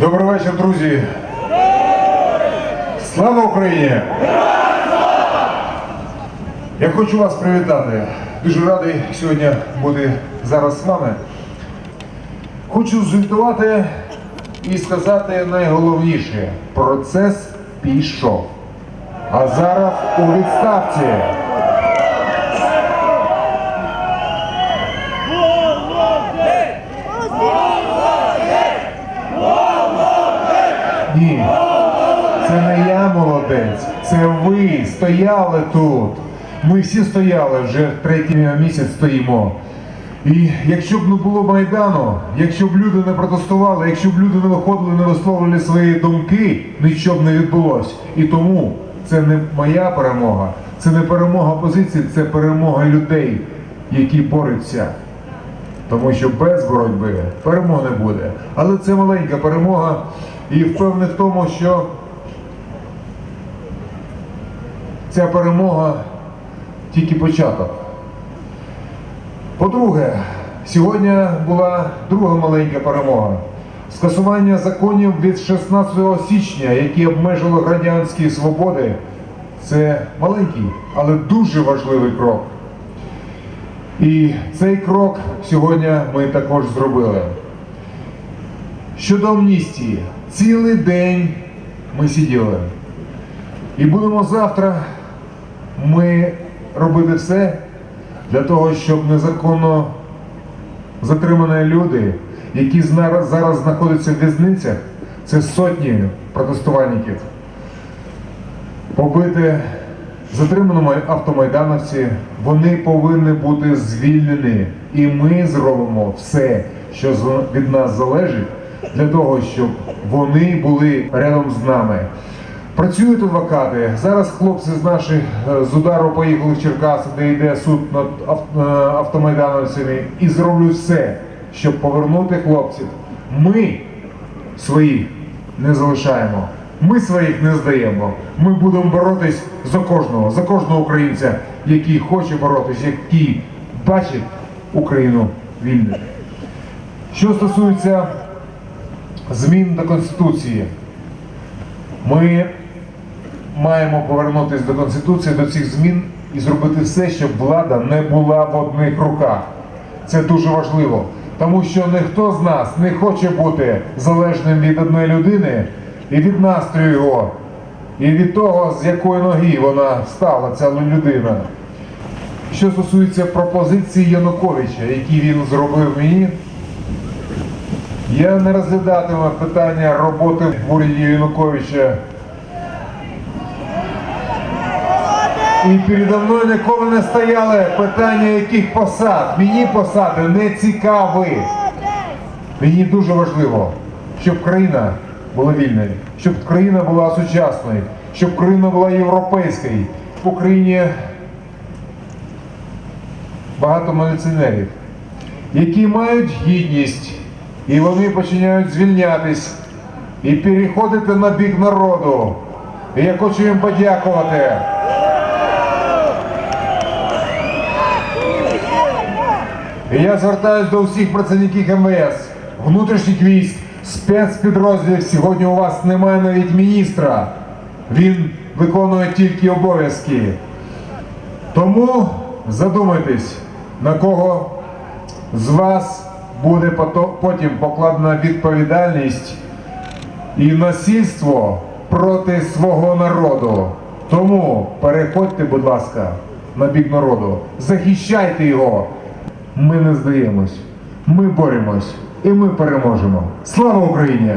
Добрий вечір, друзі. Слава Україні! Я хочу вас привітати. Дуже радий сьогодні бути зараз з вами. Хочу звітувати і сказати найголовніше. Процес пішов. А зараз у відставці. Це не я молодець, це ви стояли тут. Ми всі стояли вже третій місяць стоїмо. І якщо б не було Майдану, якщо б люди не протестували, якщо б люди не виходили, не висловлювали свої думки, нічого б не відбулося. І тому це не моя перемога, це не перемога опозиції, це перемога людей, які борються. Тому що без боротьби перемоги не буде. Але це маленька перемога і впевнений в тому, що ця перемога тільки початок. По-друге, сьогодні була друга маленька перемога. Скасування законів від 16 січня, які обмежили громадянські свободи, це маленький, але дуже важливий крок. І цей крок сьогодні ми також зробили. Щодо амністії, цілий день ми сиділи. І будемо завтра ми робити все для того, щоб незаконно затримані люди, які зна- зараз знаходяться в в'язницях, це сотні протестувальників, побити затриманому автомайдановці, вони повинні бути звільнені. І ми зробимо все, що від нас залежить, для того, щоб вони були рядом з нами. Працюють адвокати. Зараз хлопці з наших е, з удару поїхали в Черкаси, де йде суд над е, автомайдановцями, і зроблю все, щоб повернути хлопців. Ми своїх не залишаємо. Ми своїх не здаємо. Ми будемо боротись за кожного, за кожного українця, який хоче боротись, який бачить Україну вільною. Що стосується змін до Конституції, ми маємо повернутися до Конституції, до цих змін і зробити все, щоб влада не була в одних руках. Це дуже важливо, тому що ніхто з нас не хоче бути залежним від одної людини і від настрою його, і від того, з якої ноги вона встала, ця людина. Що стосується пропозиції Януковича, які він зробив мені, я не розглядатиму питання роботи в уряді Януковича. І передо мною ніколи не стояли питання яких посад. Мені посади не цікаві. Мені дуже важливо, щоб країна була вільною, щоб країна була сучасною, щоб країна була європейською. В Україні багато міліціонерів, які мають гідність, і вони починають звільнятись і переходити на бік народу. І я хочу їм подякувати. І я звертаюсь до всіх працівників МВС, внутрішніх військ, спецпідрозділів. Сьогодні у вас немає навіть міністра. Він виконує тільки обов'язки. Тому задумайтесь, на кого з вас буде потім покладена відповідальність і насильство проти свого народу. Тому переходьте, будь ласка, на бік народу, захищайте його. Ми не здаємось, ми боремось і ми переможемо. Слава Україні!